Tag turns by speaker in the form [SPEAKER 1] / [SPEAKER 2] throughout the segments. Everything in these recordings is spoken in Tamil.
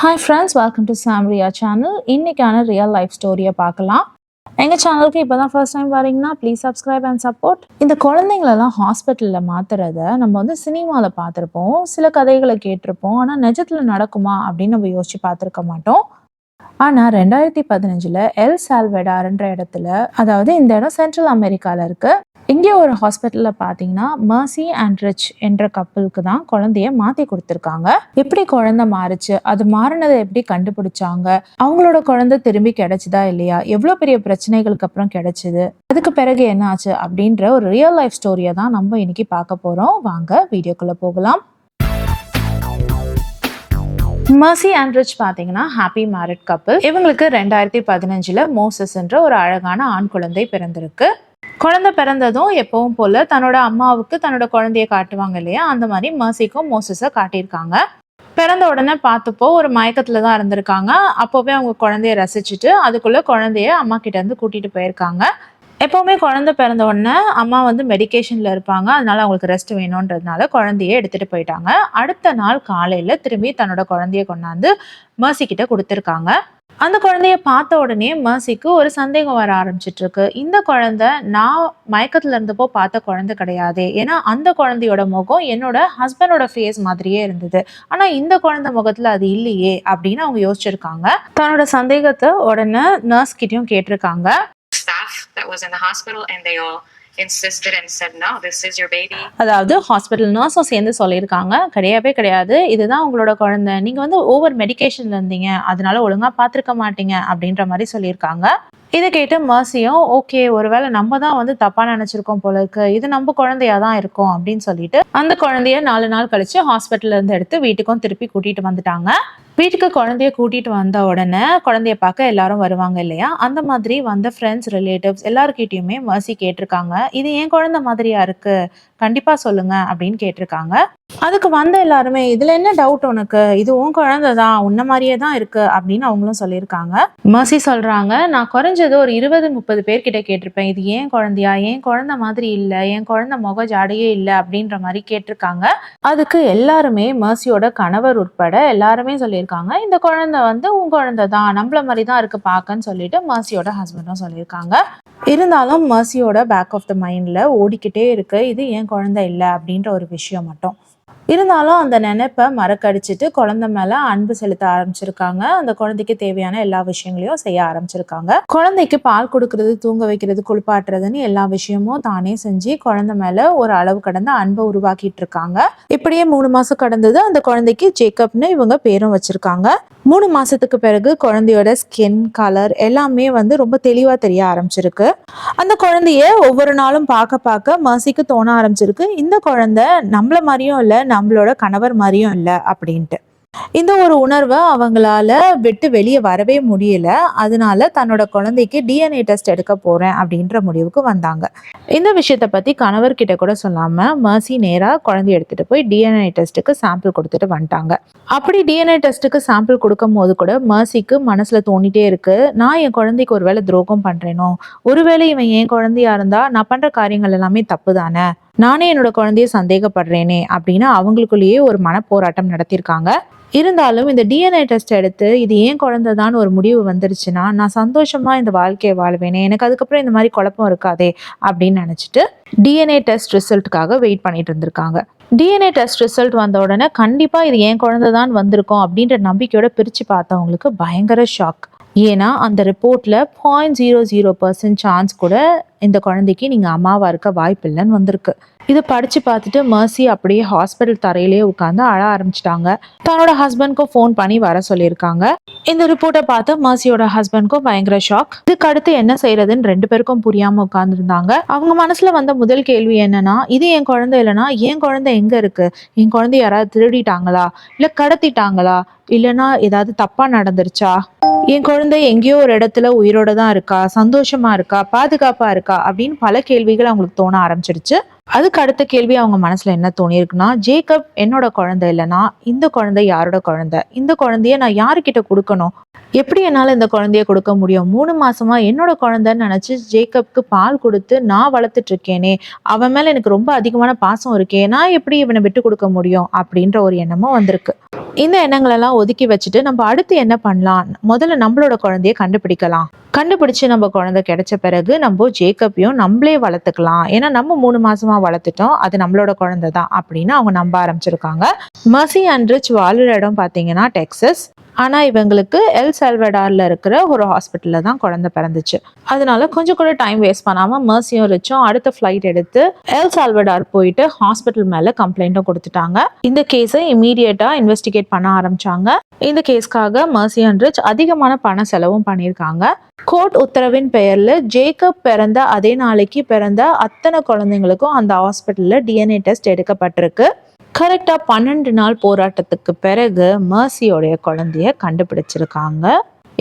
[SPEAKER 1] Hi friends welcome to Samriya channel இன்றைக்கான ரியல் லைஃப் ஸ்டோரியை பார்க்கலாம். எங்கள் சேனலுக்கு இப்போ தான் ஃபர்ஸ்ட் டைம் வரீங்கன்னா ப்ளீஸ் சப்ஸ்கிரைப் அண்ட் சப்போர்ட் இந்த குழந்தைங்களெல்லாம் ஹாஸ்பிட்டலில் மாத்துறத நம்ம வந்து சினிமாவில் பார்த்துருப்போம். சில கதைகளை கேட்டிருப்போம். ஆனால் நிஜத்தில் நடக்குமா அப்படின்னு நம்ம யோசிச்சு பார்த்துருக்க மாட்டோம். ஆனால் ரெண்டாயிரத்தி பதினஞ்சில் எல் சால்வெடார்ன்ற இடத்துல அதாவது இந்த இடம் சென்ட்ரல் அமெரிக்காவில் இருக்குது இங்கே ஒரு ஹாஸ்பிட்டலில் பார்த்தீங்கன்னா மர்சி அண்ட் ரிச் என்ற கப்பலுக்கு தான் குழந்தைய மாற்றி கொடுத்துருக்காங்க. எப்படி குழந்தை மாறுச்சு அது மாறினதை எப்படி கண்டுபிடிச்சாங்க அவங்களோட குழந்தை திரும்பி கிடைச்சதா இல்லையா எவ்வளோ பெரிய பிரச்சனைகளுக்கு அப்புறம் கிடைச்சிது அதுக்கு பிறகு என்ன ஆச்சு அப்படின்ற ஒரு ரியல் லைஃப் ஸ்டோரியை தான் நம்ம இன்னைக்கு பார்க்க போகிறோம் வாங்க வீடியோக்குள்ளே போகலாம். மர்சி அண்ட் ரிச் பார்த்தீங்கன்னா ஹாப்பி மேரிட் கப்பல் இவங்களுக்கு ரெண்டாயிரத்தி பதினஞ்சில் மோசஸ்ன்ற ஒரு அழகான ஆண் குழந்தை பிறந்திருக்கு. குழந்தை பிறந்ததும் எப்பவும் போல தன்னோட அம்மாவுக்கு தன்னோட குழந்தைய காட்டுவாங்க இல்லையா? அந்த மாதிரி மர்சிக்கும் மோசஸை காட்டியிருக்காங்க. பிறந்த உடனே பார்த்தப்போ ஒரு மயக்கத்துல தான் இருந்திருக்காங்க. அப்போவே அவங்க குழந்தைய ரசிச்சுட்டு அதுக்குள்ள குழந்தைய அம்மா கிட்ட இருந்து கூட்டிட்டு போயிருக்காங்க. எப்போவுமே குழந்தை பிறந்த உடனே அம்மா வந்து மெடிகேஷனில் இருப்பாங்க. அதனால அவங்களுக்கு ரெஸ்ட் வேணுன்றதுனால குழந்தைய எடுத்துகிட்டு போயிட்டாங்க. அடுத்த நாள் காலையில் திரும்பி தன்னோட குழந்தைய கொண்டாந்து மர்சி கிட்ட கொடுத்துருக்காங்க. அந்த குழந்தைய பார்த்த உடனே மர்சிக்கு ஒரு சந்தேகம் வர ஆரம்பிச்சிட்டு இருக்கு இந்த குழந்தை நான் மயக்கத்துல இருந்தப்போ பார்த்த குழந்தை கிடையாது. ஏன்னா அந்த குழந்தையோட முகம் என்னோட ஹஸ்பண்டோட ஃபேஸ் மாதிரியே இருந்தது. ஆனா இந்த குழந்தை முகத்துல அது இல்லையே அப்படின்னு அவங்க யோசிச்சிருக்காங்க. தன்னோட சந்தேகத்தை உடனே நர்ஸ் கிட்டயும் கேட்டிருக்காங்க.
[SPEAKER 2] Insisted and said no this is your baby.
[SPEAKER 1] அதாவது ஹாஸ்பிட்டல் நர்ஸும் சேர்ந்து சொல்லியிருக்காங்க. கிடையவே கிடையாது. இதுதான் உங்களோட குழந்தை. நீங்கள் வந்து ஓவர் மெடிகேஷன்ல இருந்தீங்க. அதனால ஒழுங்கா பார்த்துருக்க மாட்டீங்க அப்படின்ற மாதிரி சொல்லியிருக்காங்க. இதை கேட்டு மர்சியும் ஓகே ஒருவேளை நம்ம தான் வந்து தப்பா நினைச்சிருக்கோம் போல இருக்கு. இது நம்ம குழந்தையா தான் இருக்கும். அப்படின்னு சொல்லிட்டு அந்த குழந்தைய நாலு நாள் கழிச்சு ஹாஸ்பிட்டல்ல இருந்து எடுத்து வீட்டுக்கும் திருப்பி கூட்டிட்டு வந்துட்டாங்க. வீட்டுக்கு குழந்தைய கூட்டிகிட்டு வந்த உடனே குழந்தைய பார்க்க எல்லாரும் வருவாங்க இல்லையா? அந்த மாதிரி வந்த ஃப்ரெண்ட்ஸ் ரிலேட்டிவ்ஸ் எல்லாருக்கிட்டேயுமே மசி கேட்டிருக்காங்க. இது என் குழந்தை மாதிரியா இருக்குது கண்டிப்பா சொல்லுங்க அப்படின்னு கேட்டிருக்காங்க. அதுக்கு வந்த எல்லாருமே இதுல என்ன டவுட் உனக்கு? இது உன் குழந்தை தான். உன்ன மாதிரியே தான் இருக்கு. அப்படின்னு அவங்களும் சொல்லியிருக்காங்க. மசி சொல்றாங்க நான் குறைஞ்சது ஒரு இருபது முப்பது பேர்கிட்ட கேட்டிருப்பேன். இது ஏன் குழந்தையா? ஏன் குழந்தை மாதிரி இல்லை? என் குழந்தை முக ஜாடையே இல்லை? அப்படின்ற மாதிரி கேட்டிருக்காங்க. அதுக்கு எல்லாருமே மர்சியோட கணவர் உட்பட எல்லாருமே சொல்லியிருக்காங்க இந்த குழந்தை வந்து உன் குழந்தை தான். நம்மள மாதிரி தான் இருக்கு. பார்க்கன்னு சொல்லிட்டு மர்சியோட ஹஸ்பண்டும் சொல்லியிருக்காங்க. இருந்தாலும் மர்சியோட பேக் ஆஃப் த மைண்டில் ஓடிக்கிட்டே இருக்கு. இது என் குழந்தை இல்லை? அப்படின்ற ஒரு விஷயம் மட்டும். இருந்தாலும் அந்த நினைப்பை மறக்கடிச்சிட்டு குழந்தை மேல அன்பு செலுத்த ஆரம்பிச்சிருக்காங்க. அந்த குழந்தைக்கு தேவையான எல்லா விஷயங்களையும் செய்ய ஆரம்பிச்சிருக்காங்க. குழந்தைக்கு பால் கொடுக்கறது தூங்க வைக்கிறது குளிப்பாட்டுறதுன்னு எல்லா விஷயமும் தானே செஞ்சு குழந்தை மேல ஒரு அளவு கடந்த அன்பை உருவாக்கிட்டு இருக்காங்க. இப்படியே மூணு மாசம் கடந்தது அந்த குழந்தைக்கு ஜேக்கப்னு இவங்க பேரும் வச்சிருக்காங்க. மூணு மாதத்துக்கு பிறகு குழந்தையோட ஸ்கின் கலர் எல்லாமே வந்து ரொம்ப தெளிவாக தெரிய ஆரம்பிச்சிருக்கு. அந்த குழந்தைய ஒவ்வொரு நாளும் பார்க்க பார்க்க மர்சிக்கு தோண ஆரம்பிச்சிருக்கு. இந்த குழந்தை நம்மள மாதிரியும் இல்லை நம்மளோட கணவர் மாதிரியும் இல்லை அப்படின்ட்டு. இந்த ஒரு உணர்வை அவங்களால விட்டு வெளியே வரவே முடியல. அதனால தன்னோட குழந்தைக்கு டிஎன்ஏ டெஸ்ட் எடுக்க போறேன் அப்படின்ற முடிவுக்கு வந்தாங்க. இந்த விஷயத்த பத்தி கணவர்கிட்ட கூட சொல்லாம மர்சி நேரா குழந்தைய எடுத்துட்டு போய் டிஎன்ஏ டெஸ்ட்டுக்கு சாம்பிள் கொடுத்துட்டு வந்துட்டாங்க. அப்படி டிஎன்ஏ டெஸ்ட்டுக்கு சாம்பிள் கொடுக்கும் போது கூட மர்சிக்கு மனசுல தோணிட்டே இருக்கு. நான் என் குழந்தைக்கு ஒருவேளை துரோகம் பண்றேனோ? ஒருவேளை இவன் என் குழந்தையா இருந்தா நான் பண்ற காரியங்கள் எல்லாமே தப்பு தானே நானே என்னோட குழந்தைய சந்தேகப்படுறேனே அப்படின்னு அவங்களுக்குள்ளேயே ஒரு மனப்போராட்டம் நடத்தியிருக்காங்க. இருந்தாலும் இந்த டிஎன்ஏ டெஸ்ட் எடுத்து இது ஏன் குழந்தைதான் ஒரு முடிவு வந்துருச்சுன்னா நான் சந்தோஷமா இந்த வாழ்க்கையை வாழ்வேனே எனக்கு அதுக்கப்புறம் இந்த மாதிரி குழப்பம் இருக்காதே அப்படின்னு நினச்சிட்டு டிஎன்ஏ டெஸ்ட் ரிசல்ட்டுக்காக வெயிட் பண்ணிட்டு இருந்திருக்காங்க. டிஎன்ஏ டெஸ்ட் ரிசல்ட் வந்த உடனே கண்டிப்பாக இது என் குழந்தை தான் வந்திருக்கும் அப்படின்ற நம்பிக்கையோட பிரித்து பார்த்தவங்களுக்கு பயங்கர ஷாக். ஏன்னா அந்த ரிப்போர்ட்டில் point zero zero percent chance கூட இந்த குழந்தைக்கு நீங்கள் அம்மாவாக இருக்க வாய்ப்பில்லைன்னு வந்திருக்கு. இதை படித்து பார்த்துட்டு மர்சி அப்படியே ஹாஸ்பிட்டல் தரையிலே உட்காந்து அழ ஆரம்பிச்சிட்டாங்க. தன்னோட ஹஸ்பண்ட்க்கும் ஃபோன் பண்ணி வர சொல்லியிருக்காங்க. இந்த ரிப்போர்ட்டை பார்த்து மர்சியோட ஹஸ்பண்ட்க்கும் பயங்கர ஷாக் இதுக்கு அடுத்து என்ன செய்யறதுன்னு ரெண்டு பேருக்கும் புரியாம உட்காந்துருந்தாங்க அவங்க மனசுல வந்த முதல் கேள்வி என்னன்னா இது என் குழந்தை இல்லைன்னா என் குழந்தை எங்க இருக்கு? என் குழந்தை யாராவது திருடிட்டாங்களா? இல்ல கடத்திட்டாங்களா? இல்லைன்னா ஏதாவது தப்பா நடந்துருச்சா? என் குழந்தை எங்கேயோ ஒரு இடத்துல உயிரோட தான் இருக்கா? சந்தோஷமா இருக்கா? பாதுகாப்பா இருக்கா? அப்படின்னு பல கேள்விகள் அவங்களுக்கு தோண ஆரம்பிச்சிருச்சு. அதுக்கு அடுத்த கேள்வி அவங்க மனசுல என்ன தோணியிருக்குன்னா ஜேக்கப் என்னோட குழந்தை இல்லைன்னா இந்த குழந்தை யாரோட குழந்தை? இந்த குழந்தைய நான் யாருக்கிட்ட கொடுக்கணும்? எப்படி என்னால் இந்த குழந்தைய கொடுக்க முடியும்? மூணு மாசமா என்னோட குழந்தைன்னு நினச்சி ஜேக்கப்க்கு பால் கொடுத்து நான் வளர்த்துட்டு இருக்கேனே அவன் மேலே எனக்கு ரொம்ப அதிகமான பாசம் இருக்கே நான் எப்படி இவனை விட்டு கொடுக்க முடியும்? அப்படின்ற ஒரு எண்ணமும் வந்திருக்கு. இந்த எண்ணங்களெல்லாம் ஒதுக்கி வச்சுட்டு நம்ம அடுத்து என்ன பண்ணலாம்? முதல்ல நம்மளோட குழந்தைய கண்டுபிடிக்கலாம். கண்டுபிடிச்சு நம்ம குழந்தை கிடைச்ச பிறகு நம்ம ஜேக்கப்பையும் நம்மளே வளர்த்துக்கலாம். ஏன்னா நம்ம மூணு மாசமா வளர்த்துட்டோம் அது நம்மளோட குழந்தை தான் அப்படின்னு அவங்க நம்ப ஆரம்பிச்சிருக்காங்க. மர்சி அண்ட் ரிச் வாழ்ற இடம் பார்த்தீங்கன்னா டெக்ஸஸ் ஆனால் இவங்களுக்கு எல் செல்வடாரில் இருக்கிற ஒரு ஹாஸ்பிட்டலில் தான் குழந்தை பிறந்துச்சு. அதனால கொஞ்சம் கூட டைம் வேஸ்ட் பண்ணாமல் மர்சியும் ரிச்சும் அடுத்த ஃப்ளைட் எடுத்து எல் சால்வடார் போயிட்டு ஹாஸ்பிட்டல் மேலே கம்ப்ளைண்ட்டும் கொடுத்துட்டாங்க. இந்த கேஸை இமீடியட்டாக இன்வெஸ்டிகேட் பண்ண ஆரம்பிச்சாங்க. இந்த கேஸ்க்காக மர்சி அண்ட் ரிச் அதிகமான பண செலவும் பண்ணியிருக்காங்க. கோர்ட் உத்தரவின் பெயரில் ஜேக்கப் பிறந்த அதே நாளைக்கு பிறந்த அத்தனை குழந்தைங்களுக்கும் அந்த ஹாஸ்பிட்டலில் டிஎன்ஏ டெஸ்ட் எடுக்கப்பட்டிருக்கு. கரெக்டாக பன்னெண்டு நாள் போராட்டத்துக்கு பிறகு மர்சியோடைய குழந்தைய கண்டுபிடிச்சிருக்காங்க.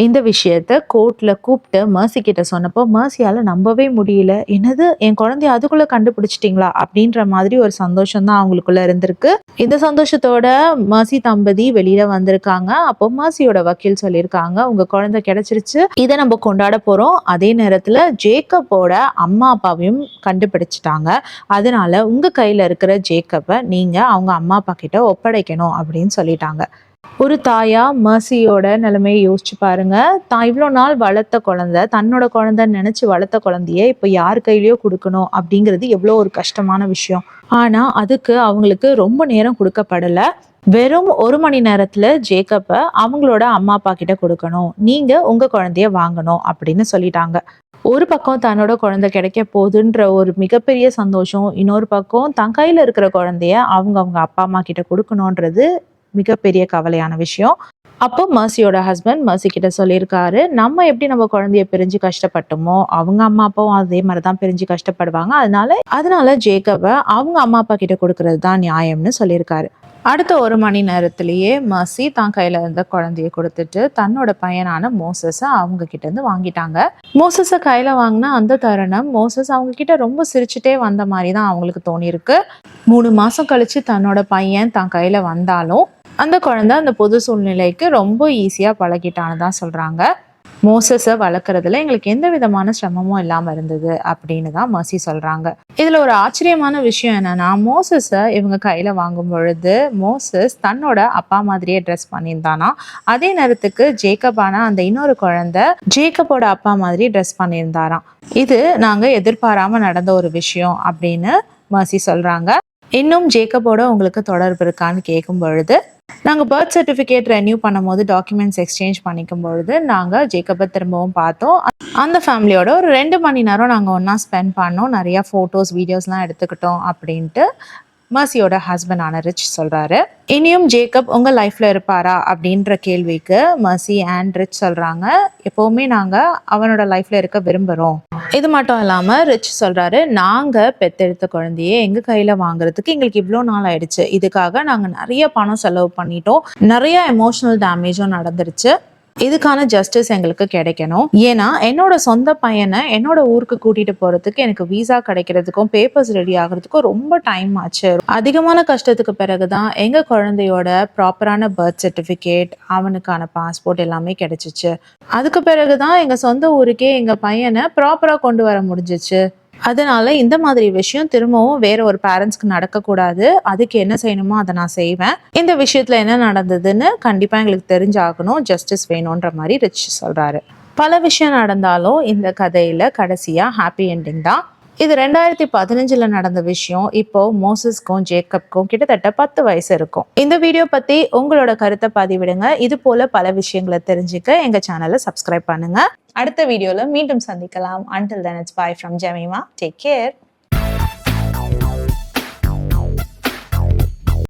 [SPEAKER 1] இந்த விஷயத்த கோர்ட்டில் கூப்பிட்டு மர்சி கிட்ட சொன்னப்போ மர்சியால் நம்பவே முடியல. என்னது? என் குழந்தைய அதுக்குள்ளே கண்டுபிடிச்சிட்டிங்களா? அப்படின்ற மாதிரி ஒரு சந்தோஷம் தான் அவங்களுக்குள்ள இருந்திருக்கு. இந்த சந்தோஷத்தோட மர்சி தம்பதி வெளியில வந்திருக்காங்க. அப்போ மர்சியோட வக்கீல் சொல்லியிருக்காங்க உங்க குழந்தை கிடைச்சிருச்சு. இதை நம்ம கொண்டாட போறோம். அதே நேரத்தில் ஜேக்கப்போட அம்மா அப்பாவையும் கண்டுபிடிச்சிட்டாங்க. அதனால உங்க கையில இருக்கிற ஜேக்கப்பை நீங்க அவங்க அம்மா அப்பா கிட்ட ஒப்படைக்கணும் அப்படின்னு சொல்லிட்டாங்க. ஒரு தாயா மர்சியோட நிலைமையை யோசிச்சு பாருங்க. தான் இவ்வளோ நாள் வளர்த்த குழந்தை தன்னோட குழந்தைன்னு நினைச்சு வளர்த்த குழந்தைய இப்போ யார் கையிலயோ கொடுக்கணும் அப்படிங்கிறது எவ்வளோ ஒரு கஷ்டமான விஷயம். ஆனா அதுக்கு அவங்களுக்கு ரொம்ப நேரம் கொடுக்கப்படல. வெறும் ஒரு மணி நேரத்துல ஜேக்கப்பை அவங்களோட அம்மா அப்பா கிட்ட கொடுக்கணும். நீங்க உங்க குழந்தைய வாங்கணும் அப்படின்னு சொல்லிட்டாங்க. ஒரு பக்கம் தன்னோட குழந்தை கிடைக்க போகுதுன்ற ஒரு மிகப்பெரிய சந்தோஷம் இன்னொரு பக்கம் தன் கையில இருக்கிற குழந்தைய அவங்க அவங்க அப்பா அம்மா கிட்ட கொடுக்கணுன்றது மிகப்பெரிய கவலையான விஷயம். அப்போ மர்சியோட ஹஸ்பண்ட் மர்சி கிட்ட சொல்லியிருக்காரு நம்ம எப்படி நம்ம குழந்தைய பிரிஞ்சு கஷ்டப்பட்டோமோ அவங்க அம்மா அப்பாவும் அதே மாதிரி தான் பிரிஞ்சு கஷ்டப்படுவாங்க. அதனால அதனால ஜேக்கபை அவங்க அம்மா அப்பா கிட்ட கொடுக்கறது தான் நியாயம்னு சொல்லியிருக்காரு. அடுத்த ஒரு மணி நேரத்திலேயே மர்சி தான் கையில இருந்த குழந்தைய கொடுத்துட்டு தன்னோட பையனான மோசஸை அவங்க கிட்ட இருந்து வாங்கிட்டாங்க. மோசஸை கையில வாங்கின அந்த தருணம் மோசஸ் அவங்க கிட்ட ரொம்ப சிரிச்சுட்டே வந்த மாதிரி தான் அவங்களுக்கு தோணியிருக்கு. மூணு மாசம் கழிச்சு தன்னோட பையன் தான் கையில வந்தாலும் அந்த குழந்தை அந்த பொது சூழ்நிலைக்கு ரொம்ப ஈஸியாக பழகிட்டான்னு தான் சொல்கிறாங்க மோசஸை வளர்க்குறதுல எங்களுக்கு எந்த விதமான சிரமமும் இல்லாமல் இருந்தது அப்படின்னு தான் மர்சி சொல்கிறாங்க இதில் ஒரு ஆச்சரியமான விஷயம் என்னென்னா மோசஸை இவங்க கையில் வாங்கும் பொழுது மோசஸ் தன்னோட அப்பா மாதிரியே ட்ரெஸ் பண்ணியிருந்தானா. அதே நேரத்துக்கு ஜேக்கப்பான அந்த இன்னொரு குழந்தை ஜேக்கப்போட அப்பா மாதிரி ட்ரெஸ் பண்ணியிருந்தாராம். இது நாங்கள் எதிர்பாராமல் நடந்த ஒரு விஷயம் அப்படின்னு மசி சொல்கிறாங்க இன்னும் ஜேக்கப்போட உங்களுக்கு தொடர்பு இருக்கான்னு கேட்கும் பொழுது நாங்கள் பர்த் சர்டிஃபிகேட் ரெனியூ பண்ணும்போது டாக்குமெண்ட்ஸ் எக்ஸ்சேஞ்ச் பண்ணிக்கும் பொழுது நாங்கள் ஜேக்கப்பை திரும்பவும் பார்த்தோம். அந்த ஃபேமிலியோட ஒரு ரெண்டு மணி நேரம் நாங்கள் ஒன்றா ஸ்பெண்ட் பண்ணோம். நிறையா ஃபோட்டோஸ் வீடியோஸ்லாம் எடுத்துக்கிட்டோம் அப்படின்ட்டு. மர்சியோட ஹஸ்பண்ட் ஆன ரிச் சொல்கிறாரு இனியும் ஜேக்கப் உங்கள் லைஃப்பில் இருப்பாரா? அப்படின்ற கேள்விக்கு மர்சி அண்ட் ரிச் சொல்கிறாங்க எப்போவுமே நாங்கள் அவனோட லைஃப்பில் இருக்க விரும்புகிறோம் இது மட்டும் இல்லாமல் ரிச் சொல்கிறாரு நாங்கள் பெத்தெடுத்த குழந்தையே எங்கள் கையில் வாங்குறதுக்கு எங்களுக்கு இவ்வளோ நாள் ஆயிடுச்சு. இதுக்காக நாங்கள் நிறைய பணம் செலவு பண்ணிட்டோம். நிறைய எமோஷனல் டேமேஜும் நடந்துருச்சு. இதுக்கான ஜஸ்டிஸ் எங்களுக்கு கிடைக்கணும். ஏன்னா என்னோட சொந்த பையனை என்னோட ஊருக்கு கூட்டிட்டு போறதுக்கு எனக்கு விசா கிடைக்கிறதுக்கும் பேப்பர்ஸ் ரெடி ஆகிறதுக்கும் ரொம்ப டைம் ஆச்சு. அதிகமான கஷ்டத்துக்கு பிறகுதான் எங்க குழந்தையோட ப்ராப்பரான பர்த் சர்டிஃபிகேட் அவனுக்கான பாஸ்போர்ட் எல்லாமே கிடைச்சிச்சு. அதுக்கு பிறகுதான் எங்க சொந்த ஊருக்கே எங்க பையனை ப்ராப்பரா கொண்டு வர முடிஞ்சிச்சு. அதனால இந்த மாதிரி விஷயம் திரும்பவும் வேற ஒரு பேரண்ட்ஸ்க்கு நடக்கக்கூடாது. அதுக்கு என்ன செய்யணுமோ அதை நான் செய்வேன். இந்த விஷயத்துல என்ன நடந்ததுன்னு கண்டிப்பா எங்களுக்கு தெரிஞ்சாகணும். ஜஸ்டிஸ் வேணுன்ற மாதிரி ரிச் சொல்றாரு. பல விஷயம் நடந்தாலும் இந்த கதையில கடைசியா ஹாப்பி என்டிங் தான். இது ரெண்டாயிரத்தி பதினஞ்சில் நடந்த விஷயம். இப்போ மோசஸ்க்கும் ஜேக்கப்க்கும் கிட்டத்தட்ட பத்து வயசு இருக்கும். இந்த வீடியோ பத்தி உங்களோட கருத்தை பதிவிடுங்க. இது போல பல விஷயங்களை தெரிஞ்சுக்க எங்க சேனலை சப்ஸ்கிரைப் பண்ணுங்க. அடுத்த வீடியோல மீண்டும் சந்திக்கலாம். Until then it's bye from Jemima take care